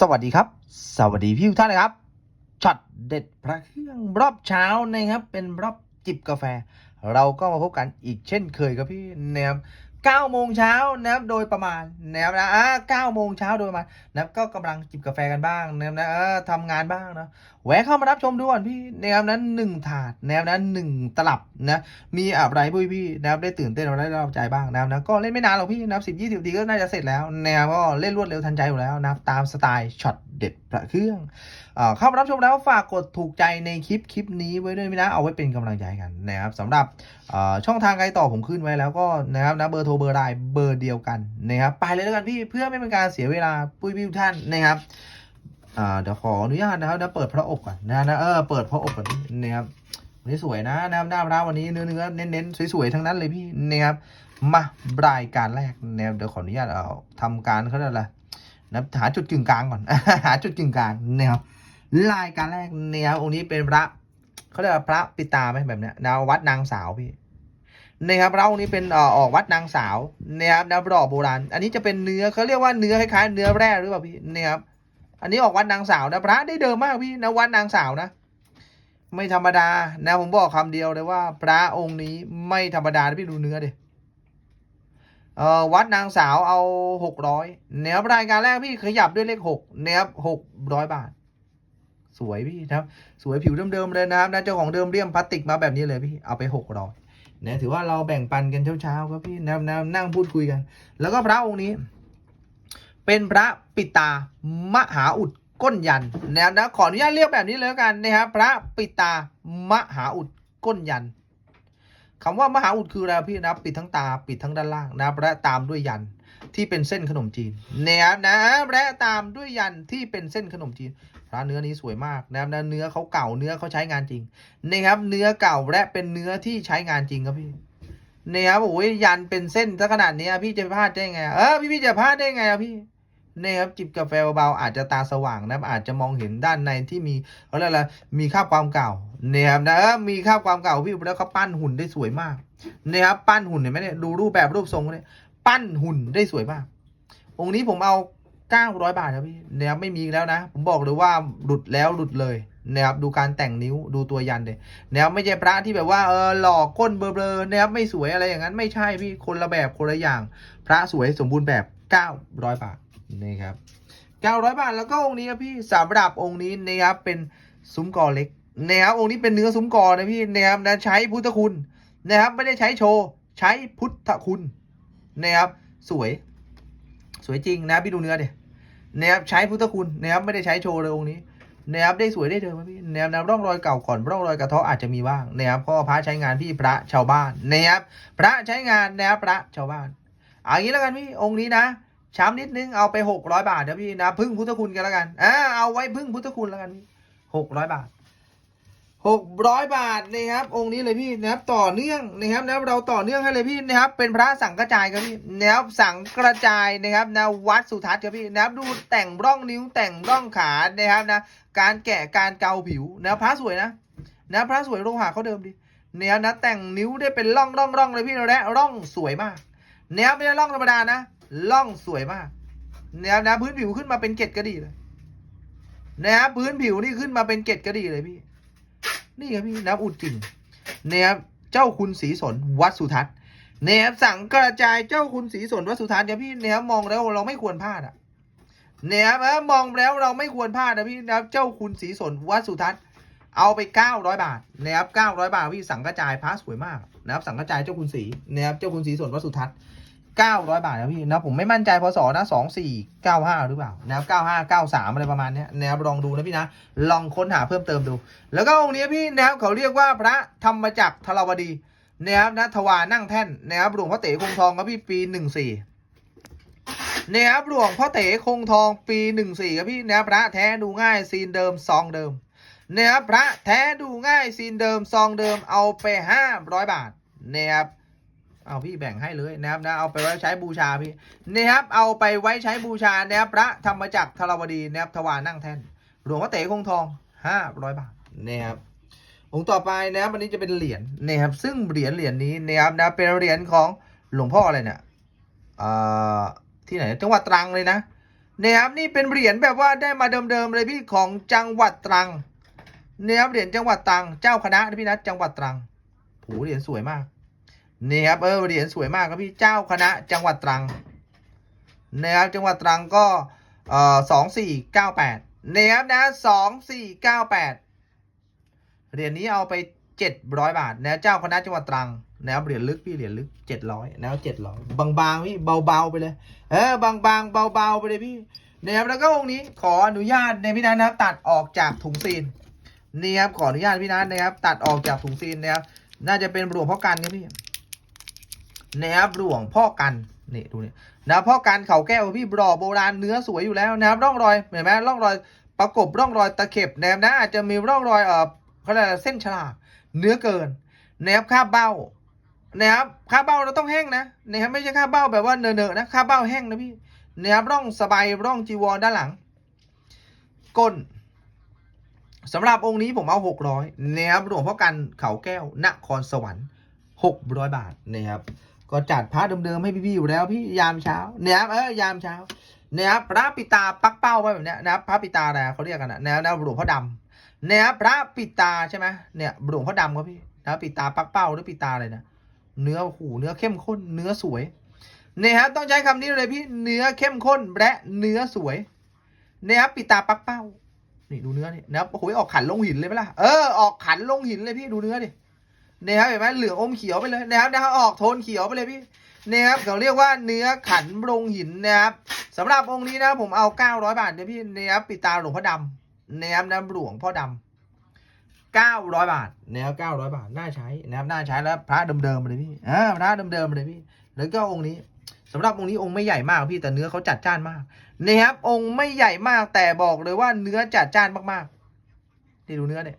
สวัสดีครับ สวัสดีพี่ทุกท่านนะครับช็อตเด็ดพระเครื่องรอบเช้านะครับ เป็นรอบจิบกาแฟ เราก็มาพบกันอีกเช่นเคยครับพี่นะครับ 9โมงเช้านะครับโดยประมาณนะครับนะอ่า9โมงเช้าโดยประมาณนะครับก็กำลังจิบกาแฟกันบ้างนะครับนะเออทำงานบ้างนะแวะเข้ามารับชมดูก่อนพี่นะครับนั้นหนึ่งถาดนะครับนั้นหนึ่งตลับนะมีอะไรพวกพี่นะครับได้ตื่นเต้นได้รับใจบ้างนะครับนะก็เล่นไม่นานหรอกพี่นะครับสิบยี่สิบทีก็น่าจะเสร็จแล้วนะครับก็เล่นรวดเร็วทันใจอยู่แล้วนะครับตามสไตล์ช็อตเด็ดพระเครื่องเอ่อเข้ามารับชมแล้วฝากกดถูกใจในคลิปคลิปนี้ไว้ด้วยนะเอาไว้เป็นกำลังใจกันนะครับสำหรับช่องทางไกลต่อผมขึ้นไว้แล้วก็นะครับนะเบอร์โทรเบอร์ไลน์เบอร์เดียวกันนะครับไปเลยแล้วกันพี่เพื่อไม่เป็นการเสียเวลาปุ้ยพี่ท่านนะครับเดี๋ยวขออนุญาตนะครับนะเปิดพระอบก่อนนะนะเออเปิดพระอบก่อนพี่นะครับวันนี้สวยนะนะครับหน้าพระวันนี้เนื้อเนื้อเน้นเน้นๆสวยๆทั้งนั้นเลยพี่นะครับมารายการแรกนะครับเดี๋ยวขออนุญาตเอาทำการเขาเรียกอะไรนะหาจุดกึ่งกลางก่อน หาจุดกึ่งกลางนะครับ รายการแรกเนี่ยองค์นี้เป็นพระเขาเรียกว่าพระปิตาไหมแบบเนี้ยแนววัดนางสาวพี่นะครับพระองค์นี้เป็นอ่อออกวัดนางสาวนะครับแนวดอกโบราณ อันนี้จะเป็นเนื้อเขาเรียกว่าเนื้อคล้ายๆเนื้อแร่หรือเปล่าพี่นะครับอันนี้ออกวัดนางสาวนะพระได้เดิมมากพี่นะวัดนางสาวนะ ไม่ธรรมดานะผมบอกคำเดียวเลยว่า พระองค์นี้ไม่ธรรมดานะพี่ดูเนื้อดิเอ่อวัดนางสาวเอาหกร้อยแนวรายการแรกพี่ขยับด้วยเลขหกเนะครับหกร้อยบาท สวยพี่นะครับสวยผิวเดิมๆเลยนะครับนะเจ้าของเดิมเรียมพลาสติกมาแบบนี้เลยพี่เอาไปหกร้อยนะถือว่าเราแบ่งปันกันเช้าๆครับพี่นะนะนั่งพูดคุยกัน แล้วก็พระองค์นี้ เป็นพระปิตามหาอุดก้นยันนะครับนะขออนุญาตเรียกแบบนี้เลยกันนะครับพระปิตามหาอุดก้นยันคำว่ามหาอุดคืออะไรพี่นะปิดทั้งตาปิดทั้งด้านล่างนะและตามด้วยยันที่เป็นเส้นขนมจีนนะครับนะและตามด้วยยันที่เป็นเส้นขนมจีน พระเนื้อนี้สวยมากนะครับเนื้อเขาเก่าเนื้อเขาใช้งานจริงนะครับ เนื้อเก่าและเป็นเนื้อที่ใช้งานจริงครับพี่นะครับโอ้ยยันเป็นเส้นซะขนาดนี้พี่จะพลาดได้ไงเออพี่พี่จะพลาดได้ไงอะพี่นะครับจิบกาแฟเบาๆอาจจะตาสว่างนะครับอาจจะมองเห็นด้านในที่มีเขาเรียกอะไรมีคราบความเก่านะครับนะเออมีคราบความเก่าพี่แล้วเขาปั้นหุ่นได้สวยมากนะครับปั้นหุ่นเห็นไหมเนี่ยดูรูปแบบรูปทรงเนี่ยปั้นหุ่นได้สวยมาก องค์นี้ผมเอา 900 บาทครับพี่นะครับไม่มีแล้วนะ ผมบอกเลยว่าหลุดแล้วหลุดเลยนะครับดูการแต่งนิ้วดูตัวยันเลยนะครับไม่ใช่พระที่แบบว่าเออหล่อก้นเบลอๆนะครับไม่สวยอะไรอย่างนั้นไม่ใช่พี่คนละแบบคนละอย่าง พระสวยสมบูรณ์แบบ 900 บาทนะครับ900 บาทแล้วก็องค์นี้ครับพี่สำหรับองค์นี้นะครับเป็นซุ้มกอเล็กนะครับองค์นี้เป็นเนื้อซุ้มกอนะพี่นะครับนะใช้พุทธคุณนะครับไม่ได้ใช้โชว์ใช้พุทธคุณนะครับสวย สวยจริงนะพี่ดูเนื้อเดี๋ย นะครับใช้พุทธคุณนะครับไม่ได้ใช้โชว์เลยองค์นี้นะครับได้สวยได้เดิมพี่นะครับนะร่องรอยเก่าก่อนร่องรอยกระเทาะอาจจะมีบ้างนะครับพ่อพระใช้งานพี่พระชาวบ้านนะครับพระใช้งานนะครับพระชาวบ้านเอางี้แล้วกันพี่องค์นี้นะช้ำนิดนึงเอาไปหกร้อยบาทนะพี่นะพึ่งพุทธคุณกันแล้วกันอ่าเอาไว้พึ่งพุทธคุณแล้วกันพี่หกร้อยบาท หกร้อยบาทนะครับองค์นี้เลยพี่นะครับต่อเนื่องนะครับนะเราต่อเนื่องให้เลยพี่นะครับเป็นพระสังกระจายครับพี่นะครับสังกระจายนะครับนะวัดสุทัศน์ครับพี่นะครับดูแต่งร่องนิ้วแต่งร่องขานะครับนะการแกะการเกาผิวนะพระสวยนะนะพระสวยโลหะเขาเดิมดีเนี่ยนะแต่งนิ้วได้เป็นร่องร่องร่องเลยพี่และร่องสวยมากเนี่ยไม่ใช่ร่องธรรมดานะร่องสวยมากเนี่ยนะพื้นผิวขึ้นมาเป็นเกล็ดกระดีเลยนะครับพื้นผิวนี่ขึ้นมาเป็นเกล็ดกระดีเลยพี่ นี่ครับพี่น้ำอุดจริงนะครับเจ้าคุณศรีสนวัดสุทัศน์นะครับสั่งกระจายเจ้าคุณศรีสนวัดสุทัศน์เนี่ยพี่นะครับมองแล้วเราไม่ควรพลาดอะนะครับเออมองแล้วเราไม่ควรพลาดนะพี่นะครับเจ้าคุณศรีสนวัดสุทัศน์เอาไป 900 บาทนะครับ900 บาทพี่สั่งกระจายพระสวยมากนะครับสั่งกระจายเจ้าคุณศรีนะครับเจ้าคุณศรีสนวัดสุทัศน์ 900 บาทนะพี่นะผมไม่มั่นใจพศนะ2495 หรือเปล่านะครับ95 93 อะไรประมาณนี้นะครับลองดูนะพี่นะลองค้นหาเพิ่มเติมดู แล้วก็องค์นี้พี่นะครับเขาเรียกว่าพระธรรมจักรทรวดีนะครับนะทวานั่งแท่นนะครับหลวงพ่อเต๋คงทองครับพี่ปี 14นะครับหลวงพ่อเต๋คงทองปี 14ครับพี่นะครับพระแท้ดูง่ายซีนเดิมซองเดิมนะครับพระแท้ดูง่ายซีนเดิมซองเดิมเอาไป 500 บาทนะครับ เอาพี่แบ่งให้เลยนะครับนะเอาไปไว้ใช้บูชาพี่นะครับ เอาไปไว้ใช้บูชานะครับพระธรรมจักรทรวดีนะครับทวานั่งแท่นหลวงพ่อเต๋คงทองห้าร้อยบาทนะครับองค์ต่อไปนะครับวันนี้จะเป็นเหรียญนะครับ ซึ่งเหรียญเหรียญนี้นะครับนะเป็นเหรียญของหลวงพ่ออะไรเนี่ยที่ไหนจังหวัดตรังเลยนะนะครับนี่เป็นเหรียญแบบว่าได้มาเดิมๆเลยพี่ของจังหวัดตรังเนี่ยครับเหรียญจังหวัดตรังเจ้าคณะพี่นัทจังหวัดตรังโหเหรียญสวยมาก นี่ครับเออเหรียญสวยมากครับพี่เจ้าคณะจังหวัดตรังนะครับจังหวัดตรังก็เอ่อสองสี่เก้าแปดนะครับนะสองสี่เก้าแปดเหรียญนี้เอาไปเจ็ดร้อยบาทนะเจ้าคณะจังหวัดตรังนะครับเหรียญลึกพี่เหรียญลึกเจ็ดร้อยนะครับเจ็ดร้อยบางๆพี่เบาๆไปเลยเออบางๆเบาๆไปเลยพี่นะครับแล้วก็องค์นี้ขออนุญาตในพี่นัทนะครับตัดออกจากถุงซีนนี่ครับขออนุญาตพี่นัทนะครับ ตัดออกจากถุงซีนนะครับน่าจะเป็นหลวงพ่อกันครับพี่ นะครับหลวงพ่อกันนี่ดูนี่นะพ่อกันเขาแก้วพี่บรอโบราณเนื้อสวยอยู่แล้วนะครับร่องรอยเห็นไหมร่องรอยประกบร่องรอยตะเข็บนะครับนะอาจจะมีร่องรอยเออเขาเรียกอะไรเส้นฉลากเนื้อเกินนะครับคาบเบ้านะครับคาบเบ้าเราต้องแห้งนะนะครับไม่ใช่คาบเบ้าแบบว่าเนอะๆนะคาบเบ้าแห้งนะพี่นะครับร่องสบายร่องจีวรด้านหลัง ก้นสำหรับองค์นี้ผมเอาหกร้อยนะครับหลวงพ่อกันเขาแก้วนครสวรรค์หกร้อยบาทนะครับ ก็จัดพระเดิมๆให้พี่ๆอยู่แล้วพี่ยามเช้าเนะครับเออยามเช้าเนะครับพระปิตาปักเป้าไว้แบบเนี้ยนะพระปิตาอะไรเขาเรียกกันนะนะครับนะหลวงพ่อดำเนะครับพระปิตาใช่ไหมเนี่ยหลวงพ่อดำครับพี่นะปิตาปักเป้าหรือปิตาอะไรนะเนื้อหูเนื้อเข้มข้นเนื้อสวยเนี่ยครับต้องใช้คำนี้เลยพี่เนื้อเข้มข้นและเนื้อสวยเนี่ยครับปิตาปักเป้านี่ดูเนื้อนี่นะครับโอ้โหออกขันลงหินเลยไหมล่ะเออออกขันลงหินเลยพี่ดูเนื้อดิ นี่ยครับเห็นไหมเหลืองอมเขียวไปเลยนะครับนะครับออกโทนเขียวไปเลยพี่เนี่ยครับเขาเรียกว่าเนื้อขันลงหินนะครับสำหรับองค์นี้นะผมเอา 900 บาทเนี่ยพี่เนี่ยครับปิดตาหลวงพ่อดำเนี่ยครับน้ำหลวงพ่อดำ900 บาทนะครับ900 บาท น่าใช้นะครับน่าใช้แล้วพระเดิมๆเลยพี่อ่าพระเดิมๆเลยพี่ แล้วก็องค์นี้สำหรับองค์นี้องค์ไม่ใหญ่มากพี่แต่เนื้อเขาจัดจ้านมากนะครับองค์ไม่ใหญ่มากแต่บอกเลยว่าเนื้อจัดจ้านมากๆนี่ดูเนื้อเนี่ย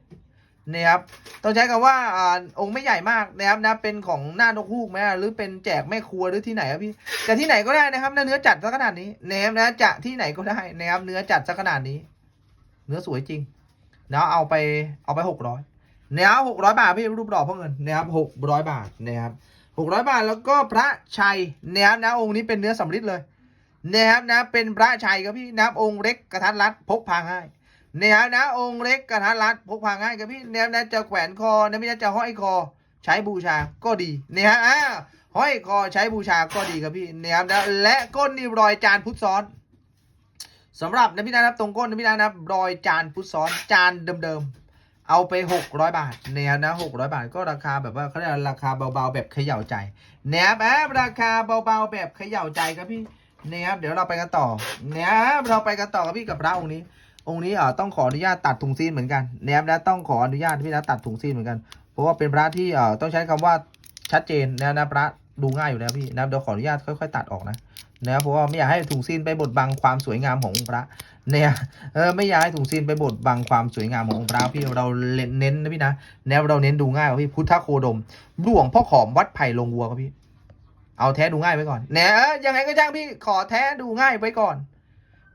นะครับต้องใช้คำว่าอ่าองค์ไม่ใหญ่มากนะครับนะเป็นของหน้านกฮูกไหมหรือเป็นแจกแม่ครัวหรือที่ไหนครับพี่แต่ที่ไหนก็ได้นะครับเนื้อจัดซะขนาดนี้นะครับนะจะที่ไหนก็ได้นะครับเนื้อจัดซะขนาดนี้ เนื้อสวยจริงนะเอาไปเอาไปหกร้อยนะครับหกร้อยบาทพี่รูปดอกพ่อเงินนะครับหกร้อยบาทนะครับหกร้อยบาทแล้วก็พระชัยนะครับนะองค์นี้เป็นเนื้อสำริดเลยนะครับนะเป็นพระชัยครับพี่นะครับองค์เล็กกระทัดรัดพกพาง่าย นะครับนะ องค์เล็กกระทัดรัดพกพาง่ายครับพี่เนะครับนะจะแขวนคอเนะพี่จะห้อยคอ ใช้บูชาก็ดีนะฮะอ่าห้อยคอใช้บูชาก็ดีครับพี่เนะครับนะและก้นนี่รอยจานพุทธซ้อนสำหรับนะพี่นะครับตรงก้นนะพี่นะครับรอยจานพุทธซ้อนจานเดิมๆเอาไป 600 บาทเนี่ยนะ600 บาทก็ราคาแบบว่าเขาเรียกราคาเบาๆแบบเขย่าใจเนี่ยแอบราคาเบาๆแบบเขย่าใจครับพี่เนี่ยครับเดี๋ยวเราไปกันต่อเนี่ยเราไปกันต่อครับพี่กับพระองค์นี้ องค์นี้เอ่อต้องขออนุญาตตัดถุงซีนเหมือนกันเนี่ยนะต้องขออนุญาตพี่นะตัดถุงซีนเหมือนกัน เพราะว่าเป็นพระที่เอ่อต้องใช้คำว่าชัดเจนนะนะพระดูง่ายอยู่แล้วพี่นะเดี๋ยวขออนุญาตค่อยๆ ตัดออกนะนะเพราะว่าไม่อยากให้ถุงซีนไปบดบังความสวยงามขององค์พระเนี่ยเออไม่อยากให้ถุงซีนไปบดบังความสวยงามขององค์พระพี่เราเน้นนะพี่นะแนวเราเน้นดูง่ายครับพี่พุทธโคดมหลวงพ่อขอมวัดไผ่ลงวัวครับพี่ เอาแท้ดูง่ายไว้ก่อนเนี่ยยังไงก็ช่างพี่ขอแท้ดูง่ายไว้ก่อน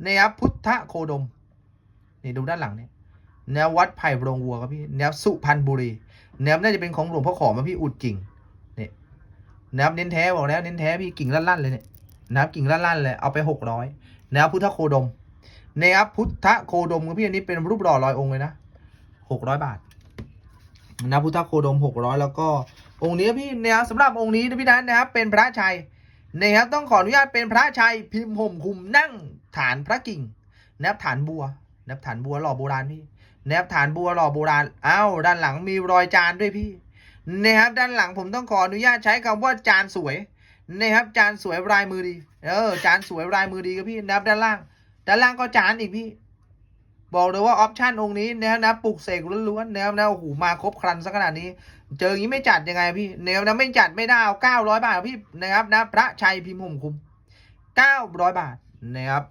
เนี่ยครับพุทธโคดม นี่ดูด้านหลังเนี่ยแนววัดไผ่โรงวัวครับพี่แนวสุพรรณบุรีแนวน่าจะเป็นของหลวงพ่อขอมอะพี่อุดกิ่งเนี่ยแนวเน้นแท้บอกแล้วเน้นแท้พี่กิ่งลั่นๆเลยเนี่ยแนวกิ่งลั่นๆเลยเอาไปหกร้อยแนวพุทธโคดมแนวพุทธโคดมครับพี่อันนี้เป็นรูปหล่อลอยองค์เลยนะหกร้อยบาทแนวพุทธโคดมหกร้อยแล้วก็องค์นี้พี่แนวสำหรับองค์นี้นะพี่นัทนนะครับเป็นพระชัยนะครับต้องขออนุญาตเป็นพระชัยพิมพ์ห่มคุมนั่งฐานพระกิ่งแนบฐานบัว นบฐานบัวหล่อโบราณพี่แนบฐานบัวหล่อโบราณอ้าวด้านหลังมีรอยจานด้วยพี่นะครับด้านหลังผมต้องขออนุญาตใช้คำว่าจานสวยนะครับจานสวยลายมือดี เออจานสวยลายมือดีครับพี่นะครับด้านล่าง ด้านล่างก็จานอีกพี่ บอกเลยว่าออปชันองค์นี้นะครับนะปลุกเสกล้วนๆนะครับนะโอ้โหมาครบครันสักขนาดนี้ เจออย่างนี้ไม่จัดยังไงพี่แนวนะไม่จัดไม่ได้เอาเก้าร้อยบาทพี่นะครับนะพระชัยพิมพ์ห่มคุมเก้าร้อยบาทนะครับ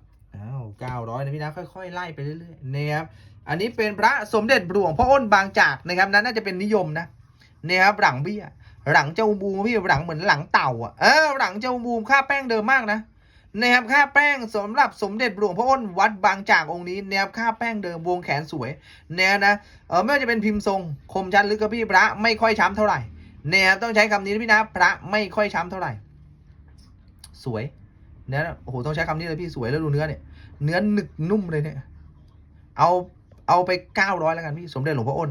อ้าวเก้าร้อยนะพี่นะค่อยๆไล่ไปเรื่อยๆนะครับอันนี้เป็นพระสมเด็จหลวงพ่ออ้นบางจากนะครับนั้นน่าจะเป็นนิยมนะนะครับหลังเบี้ยหลังเจ้าบูมพี่หลังเหมือนหลังเต่าอะเออหลังเจ้าบูมค่าแป้งเดิมมากนะนะครับค่าแป้งสำหรับสมเด็จหลวงพ่ออ้นวัดบางจากองค์นี้นะครับค่าแป้งเดิมวงแขนสวยแนวนะเออไม่ว่าจะเป็นพิมพ์ทรงคมชัดลึกกับพี่พระไม่ค่อยช้ำเท่าไหร่แนวต้องใช้คำนี้พี่นะพระไม่ค่อยช้ำเท่าไหร่ สวยเนื้อโอ้โหต้องใช้คำนี้เลยพี่สวยแล้วดูเนื้อเนี่ย เนื้อหนึกนุ่มเลยเนี่ย เอาเอาไปเก้าร้อยแล้วกันพี่สมเด็จหลวงพ่ออ้น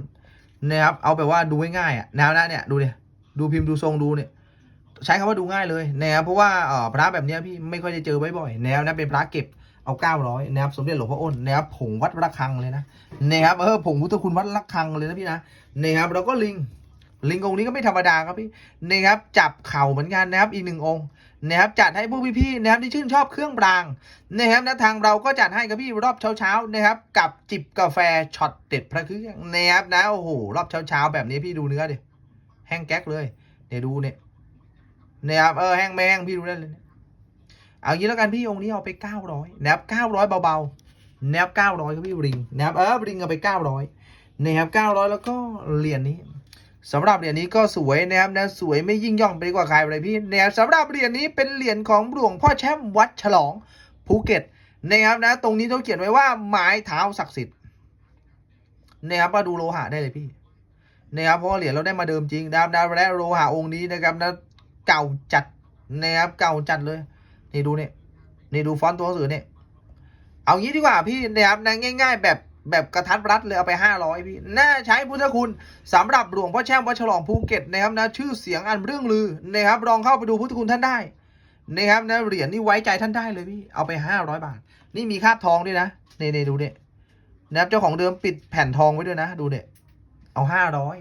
นะครับเอาแบบว่าดูง่ายๆอะแนวน้าเนี่ยดูเนี่ยดูพิมพ์ดูทรงดูเนี่ยใช้คำว่าดูง่ายเลยนะครับเพราะว่าเอ่อพระแบบเนี้ยพี่ไม่ค่อยจะเจอบ่อยๆแนวนะเป็นพระเก็บเอาเก้าร้อยนะครับสมเด็จหลวงพ่ออ้นนะครับผงวัดระฆังเลยนะนะครับเออผงพุทธคุณวัดระฆังเลยนะพี่นะนะครับแล้วก็ลิงลิงองค์นี้ก็ไม่ธรรมดาครับพี่นะครับจับเข่าเหมือนกันนะครับอีกหนึ่งองค์ นะครับจัดให้พวกพี่ๆนะครับที่ชื่นชอบเครื่องรางนะครับนะทางเราก็จัดให้กับพี่รอบเช้าๆนะครับกับจิบกาแฟช็อตเด็ดพระเครื่องนะครับนะโอ้โหรอบเช้าๆแบบนี้พี่ดูเนื้อดิแห้งแก๊กเลยเดี๋ยวดูเนี่ยนะครับเออแห้งไม่แห้งพี่ดูได้เลยเนี่ยเอางี้แล้วกันพี่องค์นี้เอาไปเก้าร้อยนะครับเก้าร้อยเบาๆนะครับเก้าร้อยครับพี่ริงนะครับเออริงเอาไปเก้าร้อยนะครับเก้าร้อยแล้วก็เหรียญนี้ สำหรับเหรียญนี้ก็สวยนะครับนะสวยไม่ยิ่งย่องไปกว่าใครเลยพี่นะครับสำหรับเหรียญนี้เป็นเหรียญของหลวงพ่อแช่มวัดฉลองภูเก็ตนะครับนะตรงนี้เขาเขียนไว้ว่าไม้เท้าศักดิ์สิทธิ์นะครับมาดูโลหะได้เลยพี่นะครับเพราะเหรียญเราได้มาเดิมจริงนะครับนะและโลหะองค์นี้นะครับนะเก่าจัดนะครับเก่าจัดเลยนี่ดูเนี่ยนี่ดูฟอนต์ตัวหนังสือเนี่ยเอางี้ดีกว่าพี่นะครับนะง่าย ๆ แบบ แบบกระทัดรัดเลยเอาไปห้าร้อยพี่ น่าใช้พุทธคุณสำหรับหลวงพ่อแช่มวัดฉลองภูเก็ตนะครับนะชื่อเสียงอันเรื่องลือนะครับลองเข้าไปดูพุทธคุณท่านได้นะครับนะเหรียญนี่ไว้ใจท่านได้เลยพี่เอาไปห้าร้อยบาท นี่มีคาบทองด้วยนะเน่ๆดูเนี่ยนะครับเจ้าของเดิมปิดแผ่นทองไว้ด้วยนะ ดูเนี่ยเอาห้าร้อย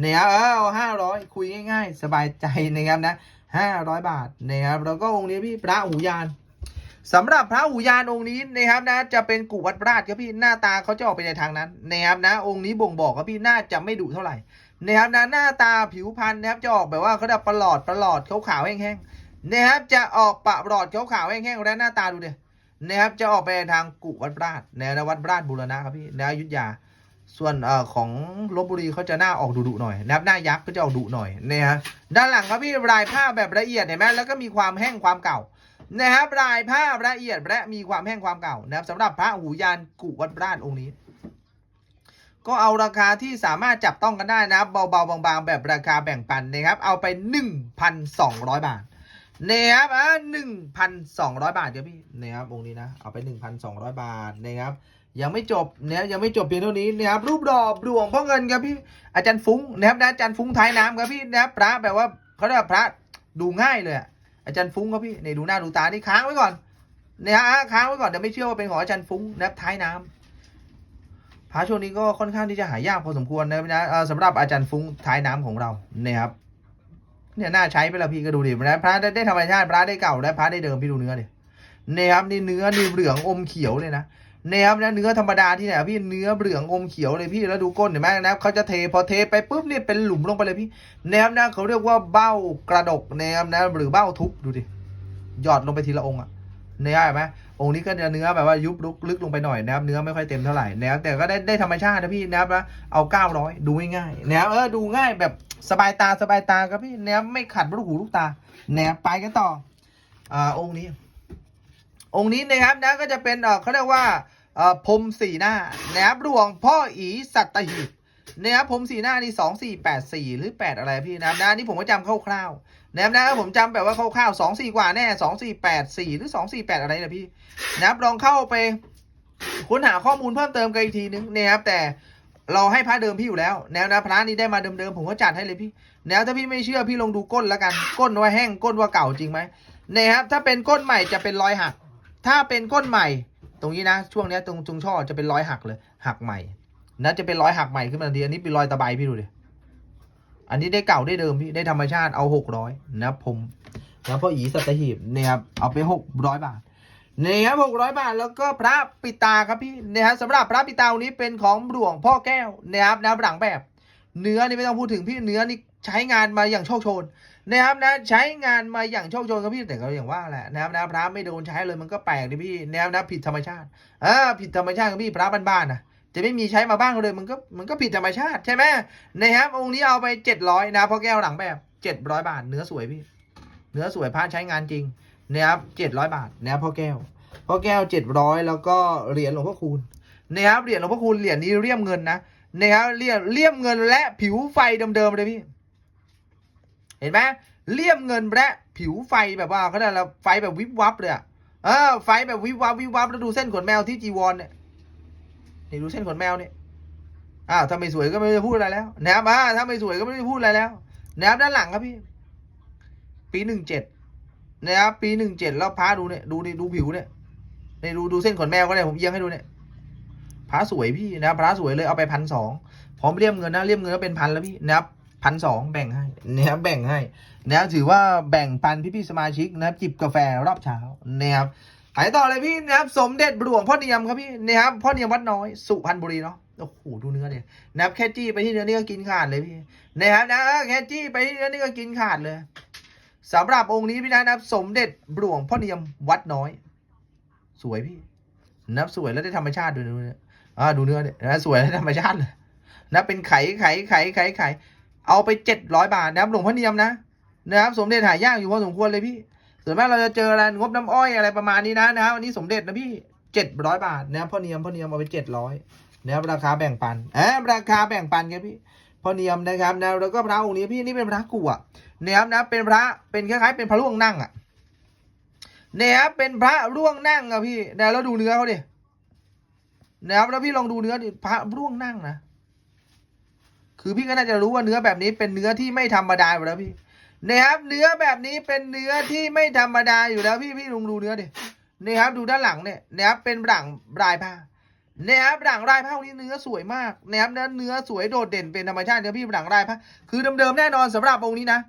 เนี่ยเออเอาห้าร้อยคุยง่าย ๆ สบายใจนะครับนะห้าร้อยบาทนะครับแล้วก็องค์นี้พี่พระหูยาน สำหรับพระหูยานองค์นี้นะครับนะจะเป็นกุวัดราชครับพี่หน้าตาเขาจะออกไปในทางนั้นนะครับนะองค์นี้บ่งบอกครับพี่น่าจะไม่ดุเท่าไหร่นะครับนะหน้าตาผิวพรรณนะครับจะออกแบบว่าเขาจะประหลอดประหลอดขาวขาวๆแห้งๆนะครับจะออกปะประหลอดขาวขาวๆแห้งๆและหน้าตาดูดินะครับจะออกไปทางกุวัดราชแนววัดราชบูรณะครับพี่แนวยุทธยาส่วนเอ่อของลบบุรีเขาจะหน้าออกดุๆหน่อยนะครับหน้ายักษ์ก็จะออกดุหน่อยนะฮะด้านหลังครับพี่ลายผ้าแบบละเอียดเห็นไหมแล้วก็มีความแห้งความเก่า นะครับลายผ้าละเอียดและมีความแห้งความเก่านะครับสำหรับพระหูยานกุวัดราชองค์นี้ ก็เอาราคาที่สามารถจับต้องกันได้นะครับ เบาๆบางๆ แบบราคาแบ่งปันนะครับ เอาไป 1,200 บาทนะครับอะ1,200บาทครับพี่นะครับองค์นี้นะเอาไป1,200บาทนะครับ ยังไม่จบเนี่ยยังไม่จบเพียงเท่านี้นะครับรูปดอกดวงพ่อเงินครับพี่อาจารย์ฟุ้งนะครับอาจารย์ฟุ้งท้ายน้ำครับพี่นะครับพระแบบว่าเขาเรียกพระดูง่ายเลยอะ อาจารย์ฟุ้งครับพี่นี่ดูหน้าดูตานี่ค้างไว้ก่อนเนี่ยฮะค้างไว้ก่อนเดี๋ยวไม่เชื่อว่าเป็นของอาจารย์ฟุ้งนะครับท้ายน้ำพระช่วงนี้ก็ค่อนข้างที่จะหายากพอสมควรนะนะเอ่อสำหรับอาจารย์ฟุ้งท้ายน้ำของเราเนี่ยครับเนี่ยน่าใช้ไปแล้วพี่ก็ดูดินะพระได้ธรรมชาติพระได้เก่าและพระได้เดิมพี่ดูเนื้อดินะครับนี่เนื้อนี่เหลืองอมเขียวเลยนะ นะครับนะเนื้อธรรมดาที่ไหนอะพี่เนื้อเหลืองอมเขียวเลยพี่แล้วดูก้นเห็นไหมนะครับเขาจะเทพอเทไปปุ๊บเนี่ยเป็นหลุมลงไปเลยพี่นะครับนะเขาเรียกว่าเบ้ากระดกนะครับนะหรือเบ้าทุบดูดิหยอดลงไปทีละองค์อะเนี่ยเห็นไหมองค์นี้ก็จะเนื้อแบบว่ายุบลุกลึกลงไปหน่อยนะครับเนื้อไม่ค่อยเต็มเท่าไหร่นะครับแต่ก็ได้ได้ธรรมชาตินะพี่นะครับนะเอาเก้าร้อยดูง่ายๆนะครับเออดูง่ายแบบสบายตาสบายตาครับพี่นะครับไม่ขัดลูกหูลูกตานะครับไปกันต่ออ่าองค์นี้ องค์นี้นะครับนะก็จะเป็นเออเขาเรียกว่า พรมสีหน้านะครับหลวงพ่ออีสัตหีบนะครับพรมสีหน้านี่สองสี่แปดสี่หรือแปดอะไรพี่นะครับนะนี่ผมก็จำคร่าวๆนะครับนะผมจำแบบว่าคร่าวๆสองสี่กว่าแน่สองสี่แปดสี่หรือสองสี่แปดอะไรนะพี่นะครับลองเข้าไปค้นหาข้อมูลเพิ่มเติมกันอีกทีนึงนะครับแต่เราให้พระเดิมพี่อยู่แล้วแนวนะพระนี้ได้มาเดิมๆผมก็จัดให้เลยพี่แนวถ้าพี่ไม่เชื่อพี่ลองดูก้นแล้วกันก้นว่าแห้งก้นว่าเก่าจริงไหมนะครับถ้าเป็นก้นใหม่จะเป็นรอยหัก ถ้าเป็นก้นใหม่ ตรงนี้นะช่วงนี้ตรงตรงช่อจะเป็นรอยหักเลย หักใหม่นะจะเป็นรอยหักใหม่ขึ้นมาทันทีอันนี้เป็นรอยตะไบพี่ดูดิอันนี้ได้เก่าได้เดิมพี่ได้ธรรมชาติเอาหกร้อยนะผมนะพ่ออีสัตหีบเนี่ยครับเอาไปหกร้อยบาทนี่ครับหกร้อยบาทแล้วก็พระปิตาครับพี่นะครับสำหรับพระปิตาองค์นี้เป็นของหลวงพ่อแก้วนะครับนะหลังแบบ เนื้อนี่ไม่ต้องพูดถึงพี่เนื้อนี่ใช้งานมาอย่างโชคโชน นะครับนะใช้งานมาอย่างโชคโชนครับพี่แต่ก็อย่างว่าแหละนะครับนะพระไม่โดนใช้เลยมันก็แปลกดิพี่นะครับนะผิดธรรมชาติเออผิดธรรมชาติครับพี่พระบ้านๆนะจะไม่มีใช้มาบ้างเลยมันก็มันก็ผิดธรรมชาติใช่ไหมนะครับองค์นี้เอาไปเจ็ดร้อยนะพ่อแก้วหลังแบบเจ็ดร้อยบาทเนื้อสวยพี่ เนื้อสวยพระใช้งานจริงนะครับเจ็ดร้อยบาทนะครับพ่อแก้วพ่อแก้วเจ็ดร้อยแล้วก็เหรียญหลวงพ่อคูณนะครับเหรียญหลวงพ่อคูณเหรียญนี้เลี่ยมเงินนะนะครับเลี่ยมเลี่ยมเงินและผิวไฟเดิมๆเลยพี่ เห็นไหมเลี่ยมเงินและผิวไฟแบบว่าเขาเรียกอะไรไฟแบบวิบวับเลยอะเออไฟแบบวิบวับวิบวับแล้วดูเส้นขนแมวที่จีวรเนี่ยนี่ดูเส้นขนแมวเนี่ยอ้าวถ้าไม่สวยก็ไม่ได้พูดอะไรแล้วนะครับอ่าถ้าไม่สวยก็ไม่ได้พูดอะไรแล้วนะครับด้านหลังครับพี่ ปีหนึ่งเจ็ดนะครับปีหนึ่งเจ็ดแล้วพาดูเนี่ยดูนี่ดูผิวเนี่ยนี่ดูดูเส้นขนแมวก็ได้ผมเอียงให้ดูเนี่ยพระสวยพี่นะครับพระสวยเลยเอาไปพันสองพร้อมเลี่ยมเงินนะเลี่ยมเงินก็เป็นพันแล้วพี่นะครับ พันสองแบ่งให้นะครับแบ่งให้นะครับถือว่าแบ่งปันพี่ๆสมาชิกนะครับจิบกาแฟรอบเช้านะครับไปต่อเลยพี่นะครับสมเด็จหลวงพ่อเนียมครับพี่นะครับพ่อเนียมวัดน้อยสุพรรณบุรีเนาะโอ้โหดูเนื้อเนี่ยนะครับแค่จี้ไปที่เนื้อนี่ก็กินขาดเลยพี่นะครับนะแค่จี้ไปที่เนื้อนี่ก็กินขาดเลยสำหรับองค์นี้พี่นะครับ สมเด็จหลวงพ่อเนียมวัดน้อย สวยพี่นับสวยแล้วได้ธรรมชาติด้วยดูเนี่ยอ่าดูเนื้อเนี่ยนะสวยแล้วธรรมชาติเลยนะเป็นไข่ไข่ไข่ไข่ไข่ เอาไปเจ็ดร้อยบาทนะครับหลวงพ่อเนียมนะนะครับสมเด็จหายากอยู่พอสมควรเลยพี่ส่วนมากเราจะเจออะไรงบน้ำอ้อยอะไรประมาณนี้นะนะครับอันนี้สมเด็จนะพี่เจ็ดร้อยบาทนะครับพ่อเนียมพ่อเนียมเอาไปเจ็ดร้อยนะครับราคาแบ่งปันเออราคาแบ่งปันครับพี่พ่อเนียมนะครับนะแล้วก็พระองค์นี้พี่นี่เป็นพระกุ่ะนี่ยครับนะเป็นพระเป็นคล้ายๆ เป็นพระร่วงนั่งอะนี่ยครับเป็นพระร่วงนั่งอะพี่นี่ยแล้วดูเนื้อเขาดินะครับแล้วพี่ลองดูเนื้อดิพระร่วงนั่งนะ คือพี่ก็น่าจะรู้ว่าเนื้อแบบนี้เป็นเนื้อที่ไม่ธรรมดาอยู่แล้วพี่นะครับ เนื้อแบบนี้เป็นเนื้อที่ไม่ธรรมดาอยู่แล้วพี่พี่ลองดูเนื้อดินี่ครับดูด้านหลังเนี่ยนะครับเป็นหลังลายผ้านี่ยครับหลังลายผ้าวกนี้เนื้อสวยมากนะครับเนื้อเนื้อสวยโดดเด่นเป็นธรรมชาติเนื้อพี่หลังลายผ้าคือเดิมๆแน่นอนสำหรับองค์นี้นะ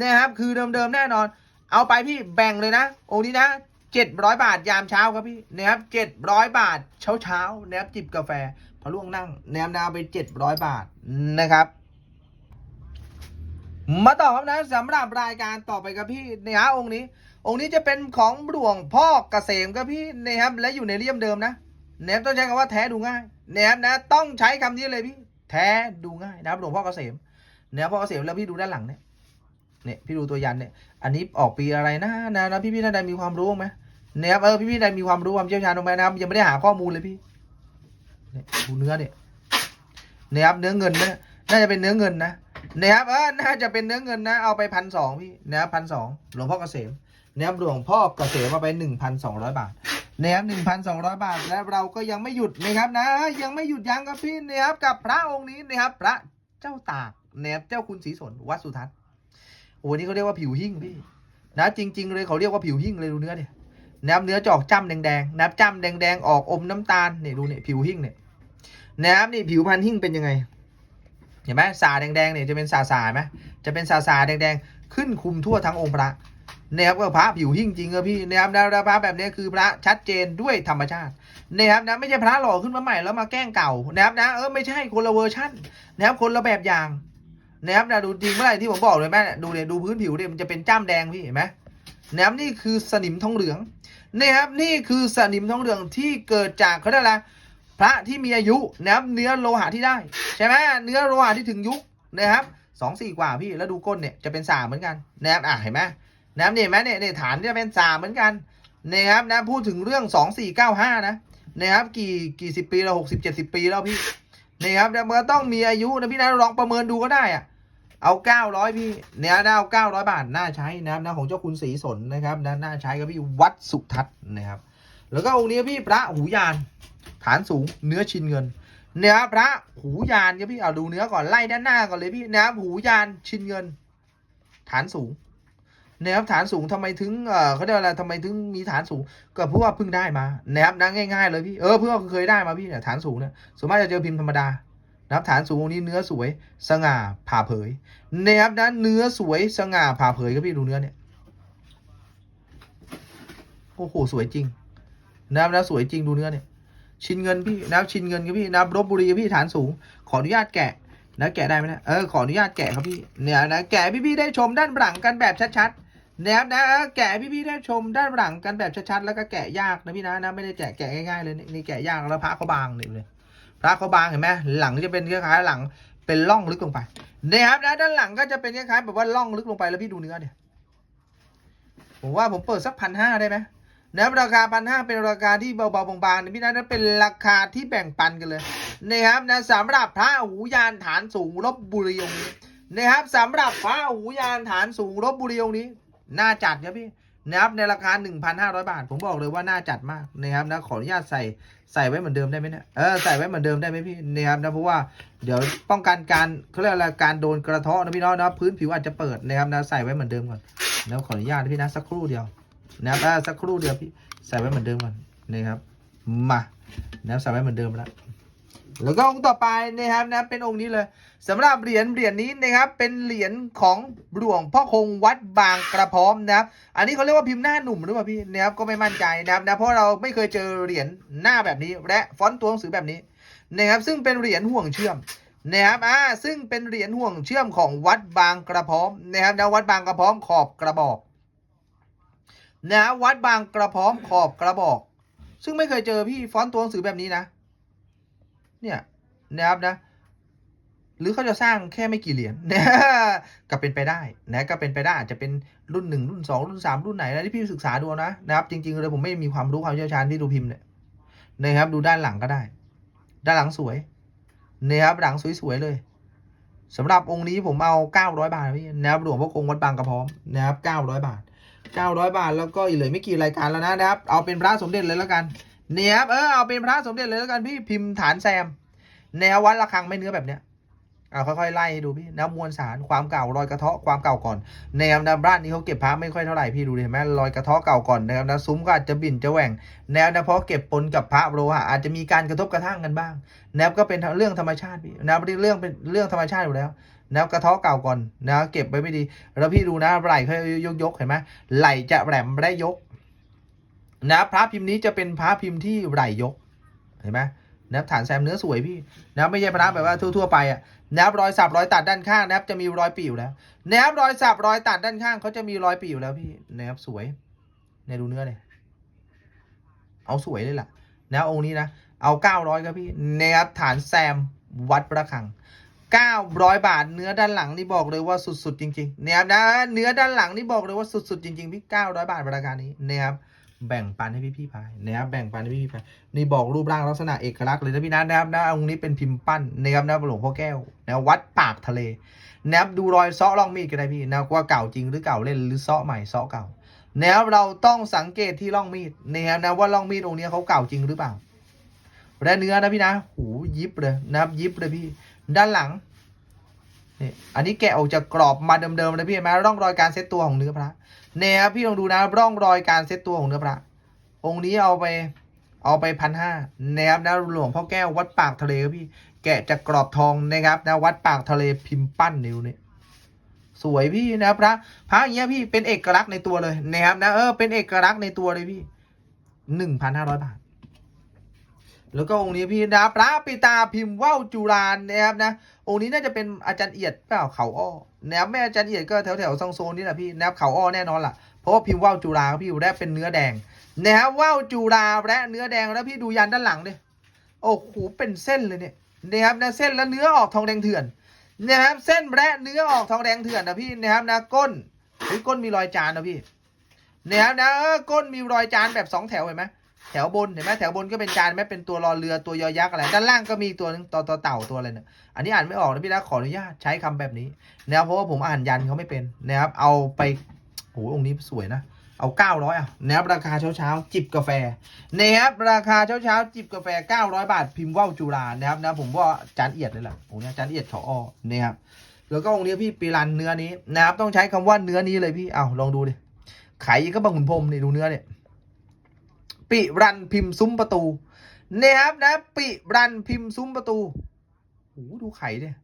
นะครับ คือเดิมๆแน่นอน เอาไปพี่แบ่งเลยนะองค์นี้นะเจ็ดร้อยบาทยามเช้าครับพี่นะครับเจ็ดร้อยบาทเช้าเช้าๆนะครับจิบกาแฟ พอล่วงนั่งแนมดาวไปเจ็ดร้อยบาทนะครับ มาต่อครับนะสำหรับรายการต่อไปครับพี่นะฮะองค์นี้ องค์นี้จะเป็นของหลวงพ่อเกษมครับพี่นะครับและอยู่ในเลี่ยมเดิมนะเนมต้องใช้คำว่าแท้ดูง่ายเนมนะต้องใช้คำนี้เลยพี่ แท้ดูง่ายนะครับหลวงพ่อเกษมเนี่ยพ่อเกษมแล้วพี่ดูด้านหลังเนี่ยเนี่ยพี่ดูตัวยันเนี่ยอันนี้ออกปีอะไรนะนะนะพี่พี่ท่านใดมีความรู้ไหมเนี่ยเออพี่พี่ท่านใดมีความรู้ความเชี่ยวชาญตรงไหมนะครับยังไม่ได้หาข้อมูลเลยพี่ เนี่ยดูเนื้อเนี่ยเนี่ยครับเนื้อเงินนะน่าจะเป็นเนื้อเงินนะเนี่ยครับเออน่าจะเป็นเนื้อเงินนะเอาไปพันสองพี่นะครับพันสองหลวงพ่อเกษมนะครับหลวงพ่อเกษมเอาไปหนึ่งพันสองร้อยบาทนะครับหนึ่งพันสองร้อยบาทและเราก็ยังไม่หยุดนะครับนะ ยังไม่หยุดยั้งครับพี่นะครับกับพระองค์นี้นะครับพระเจ้าตากนะครับเจ้าคุณศรีสนวัดสุทัศน์โอ้นี่เขาเรียกว่าผิวหิ้งพี่นะจริง ๆ เลยเขาเรียกว่าผิวหิ้งเลยดูเนื้อเนี่ยนะครับเนื้อจอกจ้ำแดงๆนะครับจ้ำแดงๆออกอมน้ำตาลเนี่ยดูเนี่ยผิวหิ้งเนี่ย นะครับนี่ผิวพันธุ์หิ้งเป็นยังไง เห็นไหมสาแดงๆเนี่ยจะเป็นสาสาไหมจะเป็นสาสาแดงๆ ขึ้นคุมทั่วทั้งองค์พระนะครับก็พระผิวหิ้งจริงครับพี่นะครับแล้วพระแบบนี้คือพระชัดเจนด้วยธรรมชาตินะครับนะไม่ใช่พระหล่อขึ้นมาใหม่แล้วมาแกล้งเก่านะครับนะเออไม่ใช่คนละเวอร์ชั่นนะครับคนละแบบอย่างนะครับนะดูจริงเมื่อไหร่ที่ผมบอกเลยแม่ดูเนี่ยดูพื้นผิวเนี่ยมันจะเป็นจ้ำแดงพี่เห็นไหมนะครับนี่คือสนิมทองเหลืองนะครับนี่คือสนิมทองเหลืองที่เกิดจากเขาเรียกอะไร พระที่มีอายุนะครับเนื้อโลหะที่ได้ใช่ไหมเนื้อโลหะที่ถึงยุคนะครับสองสี่กว่าพี่แล้วดูก้นเนี่ยจะเป็นสามเหมือนกันนะครับอะเห็นไหมนะครับเนี่ยไหมเนี่ยเนี่ยฐานจะเป็นสามเหมือนกันนะครับนะพูดถึงเรื่องสองสี่เก้าห้านะนะครับกี่กี่สิบปีแล้วหกสิบเจ็ดสิบปีแล้วพี่นี่ครับมันต้องมีอายุนะพี่นะลองประเมินดูก็ได้อะเอาเก้าร้อยพี่เนี่ยนะเอาเก้าร้อยบาทน่าใช้นะครับนะของเจ้าคุณศรีสนนะครับนะน่าใช้กับพี่วัดสุทัศน์นะครับ แล้วก็องค์นี้พี่พระหูยาน ฐานสูงเนื้อชินเงิน เนี่ยครับพระหูยานครับพี่เอาดูเนื้อก่อนไล่ด้านหน้าก่อนเลยพี่นะครับหูยานชินเงิน ฐานสูงเนี่ยครับฐานสูงทำไมถึงเออเขาเรียกอะไรทำไมถึงมีฐานสูง ก็เพราะว่าเพิ่งได้มานะครับนะง่ายๆเลยพี่เออเพิ่งเคยได้มาพี่เนี่ยฐานสูงเนี่ยส่วนมากจะเจอพิมพ์ธรรมดานะครับฐานสูงนี้เนื้อสวยสง่าผ่าเผยนะครับนะเนื้อสวยสง่าผ่าเผยครับพี่ดูเนื้อเนี่ยโอ้โหสวยจริงนะครับนะสวยจริงดูเนื้อเนี่ย ชินเงินพี่นะครับชินเงินครับพี่นะครับลบบุรีครับพี่ฐานสูง ขออนุญาตแกะนะแกะได้ไหมนะเออขออนุญาตแกะครับพี่เนี่ยนะแกะให้พี่ได้ชมด้านหลังกันแบบชัดๆนะครับนะแกะให้พี่ได้ชมด้านหลังกันแบบชัดๆแล้วก็แกะยากนะพี่นะนะไม่ได้แกะแกะง่ายๆเลยนี่นี่แกะยากแล้วพระเขาบางนี่เลยพระเขาบางเห็นไหมหลังจะเป็นคล้ายๆหลังเป็นร่องลึกลงไปนะครับนะด้านหลังก็จะเป็นคล้ายๆแบบว่าร่องลึกลงไปแล้วพี่ดูเนื้อเนี่ยผมว่าผมเปิดสักพันห้าได้ไหม นะครับราคาพันห้าเป็นราคาที่เบาๆบางๆนะพี่นะนั่นเป็นราคาที่แบ่งปันกันเลยนะครับนะสำหรับพระหูยานฐานสูงลบบุรีองค์นี้นะครับสำหรับพระหูยานฐานสูงลบบุรีองค์นี้น่าจัดครับพี่นะครับในราคา 1,500 บาท ผมบอกเลยว่าน่าจัดมากนะครับนะขออนุญาตใส่ใส่ไว้เหมือนเดิมได้ไหมเนี่ยเออใส่ไว้เหมือนเดิมได้ไหมพี่นะครับนะเพราะว่าเดี๋ยวป้องกันการเขาเรียกอะไรการโดนกระเทาะนะพี่น้องนะพื้นผิวอาจจะเปิดนะครับนะใส่ไว้เหมือนเดิมก่อนแล้วขออนุญาตพี่นะสักครู่เดียว นะครับอ่าสักครู่เดียวพี่ใส่ไว้เหมือนเดิมก่อนนะครับมานะครับใส่ไว้เหมือนเดิมแล้วแล้วก็องค์ต่อไปนะครับนะเป็นองค์นี้เลยสำหรับเหรียญเหรียญนี้นะครับ เป็นเหรียญของหลวงพ่อคงวัดบางกระพร้อมนะครับ อันนี้เขาเรียกว่าพิมพ์หน้าหนุ่มหรือเปล่าพี่นะครับก็ไม่มั่นใจนะครับนะเพราะเราไม่เคยเจอเหรียญหน้าแบบนี้ และฟอนต์ตัวหนังสือแบบนี้นะครับ ซึ่งเป็นเหรียญห่วงเชื่อมนะครับอ่าซึ่งเป็นเหรียญห่วงเชื่อมของวัดบางกระพร้อมนะครับนะวัดบางกระพร้อมขอบกระบอก นะวัดบางกระพร้อมขอบกระบอก ซึ่งไม่เคยเจอพี่ฟอนต์ตัวหนังสือแบบนี้นะ เนี่ยนะครับนะ หรือเขาจะสร้างแค่ไม่กี่เหรียญนะก็เป็นไปได้นะก็เป็นไปได้อาจจะเป็นรุ่นหนึ่งรุ่นสองรุ่นสามรุ่นไหนนะที่พี่ศึกษาดูนะนะครับ จริงๆเลยผมไม่มีความรู้ความเชี่ยวชาญที่ดูพิมพ์เนี่ยนะครับ ดูด้านหลังก็ได้ ด้านหลังสวยนะครับหลังสวยๆเลยสำหรับองค์นี้ผมเอา 900 บาทพี่นะครับหลวงพ่อคงวัดบางกระพร้อมนะครับ 900 บาท 900 บาท แล้วก็อีกเหลือไม่กี่รายการแล้วนะนะครับ เอาเป็นพระสมเด็จเลยแล้วกันเนี่ยครับเออเอาเป็นพระสมเด็จเลยแล้วกันพี่พิมพ์ฐานแซม แนววัดระฆังไม่เนื้อแบบเนี้ยเอาค่อยๆไล่ให้ดูพี่แนวมวลสารความเก่ารอยกระเทาะความเก่าก่อนแนวนะบ้านนี้เขาเก็บพระไม่ค่อยเท่าไหร่พี่ดูดิเห็นไหมรอยกระเทาะเก่าก่อนนะครับนะซุ้มก็อาจจะบิ่นจะแหว่งแนวนะเพราะเก็บปนกับพระโลหะอาจจะมีการกระทบกระทั่งกันบ้าง แนวก็เป็นเรื่องธรรมชาติพี่แนวเรื่องเป็นเรื่องธรรมชาติอยู่แล้ว นวกระเทาะเก่าก่อนนะเก็บไว้ไม่ดี แล้วพี่ดูนะไหล่เขายกยกเห็นไหมไหล่จะแหลมได้ยก นะพระพิมพ์นี้จะเป็นพระพิมพ์ที่ไหล่ยกเห็นไหมนะฐานแซมเนื้อสวยพี่นะไม่ใช่พระแบบว่าทั่วๆไปอะนะรอยสับรอยตัดด้านข้างนะจะมีรอยปีอยู่แล้วนะรอยสับรอยตัดด้านข้างเขาจะมีรอยปีอยู่แล้วพี่นะครับสวยเนี่ยดูเนื้อเลยเอาสวยเลยล่ะนะองค์นี้นะเอาเก้าร้อยครับพี่นะครับฐานแซมวัดประคัง เก้าร้อยบาท เนื้อด้านหลังนี่บอกเลยว่าสุดๆจริงๆนะครับนะเนื้อด้านหลังนี่บอกเลยว่าสุดๆจริงๆพี่เก้าร้อยบาทราคานี้นะครับแบ่งปันให้พี่พี่ๆไปนะครับแบ่งปันให้พี่พี่ๆไปนี่บอกรูปร่างลักษณะเอกลักษณ์เลยนะพี่นัทนะครับนะองค์นี้เป็นพิมพ์ปั้นนะครับนะหลวงพ่อแก้วนะวัดปากทะเลนะครับดูรอยเซาะร่องมีดกันได้พี่นะว่าเก่าจริงหรือเก่าเล่นหรือเซาะใหม่เซาะเก่านะครับเราต้องสังเกตที่ร่องมีดนะครับนะว่าร่องมีดองค์นี้เขาเก่าจริงหรือเปล่าและเนื้อนะพี่นะหูยิบเลยนะครับยิบเลยพี่ ด้านหลังนี่อันนี้แกะออกจากกรอบมาเดิมๆเลยพี่เห็นไหมร่องรอยการเซตตัวของเนื้อพระเนี่ยครับพี่ลองดูนะร่องรอยการเซตตัวของเนื้อพระ องค์นี้เอาไปเอาไปพันห้านะครับนะหลวงพ่อแก้ววัดปากทะเลพี่ แกะจากกรอบทองนะครับนะวัดปากทะเลพิมพ์ปั้นนิ้วนี่สวยพี่นะพระพระอย่างเงี้ยพี่เป็นเอกลักษณ์ในตัวเลยนะครับนะเออเป็นเอกลักษณ์ในตัวเลยพี่หนึ่งพันห้าร้อยบาท แล้วก็องค์นี้พี่นะพระปิตาพิมพ์ว่าวจุฬานะครับนะองค์นี้น่าจะเป็นอาจารย์เอียดเปล่าเขาอ้อนะครับไม่อาจารย์เอียดก็แถวแถวซองโซนนี่แหละพี่นะครับเขาอ้อแน่นอนล่ะเพราะว่าพิมพ์ว่าวจุฬาครับพี่อยู่ได้เป็นเนื้อแดงนะครับว่าวจุฬาและเนื้อแดงแล้วพี่ดูยันด้านหลังดิโอ้โหเป็นเส้นเลยเนี่ยนะครับนะเส้นแล้วเนื้อออกทองแดงเถื่อนนะครับเส้นและเนื้อออกทองแดงเถื่อนนะพี่นะครับนะก้นเฮ้ยก้นมีรอยจานนะพี่นะครับนะก้นมีรอยจานแบบสองแถวเห็นไหม แถวบนเห็นไหมแถวบนก็เป็นจานไหมเป็นตัวรอเรือตัวยอยักษ์อะไรด้านล่างก็มีตัวนึงตัวตัวเต่าตัวอะไรเนี่ยอันนี้อ่านไม่ออกนะพี่นะขออนุญาตใช้คำแบบนี้นะครับเพราะว่าผมอ่านยันเขาไม่เป็นนะครับเอาไปโอ้โหองค์นี้สวยนะเอา 900อะนะครับราคาเช้าเช้าๆจิบกาแฟนะครับราคาเช้าเช้าๆจิบกาแฟ 900 บาท พิมพ์ว่าวจุฬานะครับนะผมว่าจานเอียดเลยแหละองค์เนี้ยจานเอียดขอ้อนะครับแล้วก็องค์นี้พี่ปีรันเนื้อนี้นะครับต้องใช้คำว่าเนื้อนี้เลยพี่เอาลองดูดิไข่ก็บางขุนพรมนี่ดูเนื้อเนี่ย ปิรันพิมพ์ซุ้มประตูเนะครับนะ ปิรันพิมพ์ซุ้มประตูโอ้โหดูไข่เนี่ย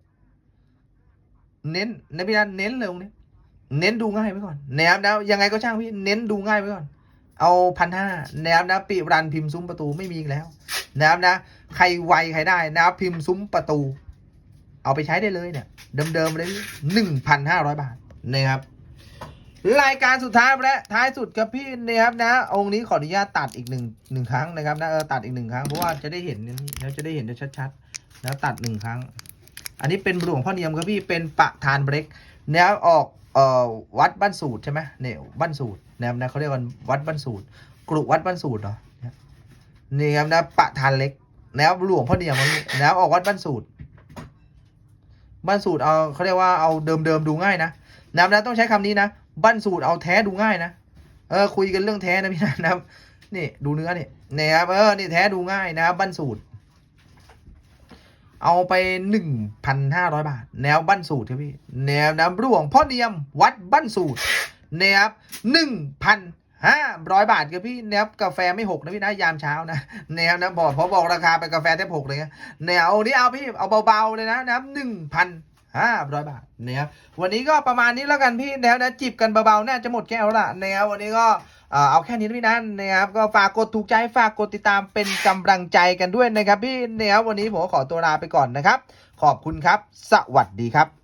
เน้นนะพี่นันเน้นเลยตรงนี้เน้นดูง่ายไว้ก่อนนะครับนะยังไงก็ช่างพี่เน้นดูง่ายไว้ก่อน เอาพันห้านะครับนะปิรันพิมพ์ซุ้มประตูไม่มีอีกแล้วนะครับนะ ใครไวใครได้นะครับพิมพ์ซุ้มประตู เอาไปใช้ได้เลยเนี่ย เดิมๆเลยหนึ่งพันห้าร้อยบาทนะครับ รายการสุดท้ายและท้ายสุดครับพี่นะครับนะ องค์นี้ขออนุญาตตัดอีกหนึ่งหนึ่งครั้งนะครับนะเออตัดอีกหนึ่งครั้งเพราะว่าจะได้เห็นแล้วจะได้เห็นได้ชัดๆ แล้วตัดหนึ่งครั้ง อันนี้เป็นหลวงพ่อเนียมครับพี่เป็นประธานเบรกแล้วออกเอ่อวัดบ้านสูตรใช่ไหมเนี่ยบ้านสูตรนะครับนะเขาเรียกว่าวัดบ้านสูตรกรุวัดบ้านสูตรเหรอนี่ครับนะประธานเล็กแล้วหลวงพ่อเนียมครับพี่แล้วออกวัดบ้านสูตรบ้านสูตรเอาเขาเรียกว่าเอาเดิมๆดูง่ายนะนะครับนะต้องใช้คำนี้นะ บ้านสูตรเอาแท้ดูง่ายนะ เออคุยกันเรื่องแท้นะพี่นันนะครับ นี่ดูเนื้อนี่นะครับเออนี่แท้ดูง่ายนะครับบ้านสูตร เอาไปหนึ่งพันห้าร้อยบาท แนวบ้านสูตรครับพี่แนวน้ำร่วงพ่อเนียมวัดบ้านสูตรนะครับหนึ่งพันห้าร้อยบาทครับพี่แนวกาแฟไม่หกนะพี่นะยามเช้านะแนวนะบอกพอบอกราคาไปกาแฟแทบหกเลยนะแนวนี้เอาพี่เอาเบาๆเลยนะนะครับหนึ่งพัน ห้าร้อยบาทนะครับวันนี้ก็ประมาณนี้แล้วกันพี่แล้วนะจิบกันเบาๆน่าจะหมดแก้วแล้วละแนววันนี้ก็เอาแค่นี้พี่นันนะครับก็ฝากกดถูกใจฝากกดติดตามเป็นกำลังใจกันด้วยนะครับพี่เนี่ยครับวันนี้ผมขอตัวลาไปก่อนนะครับ ขอบคุณครับ สวัสดีครับ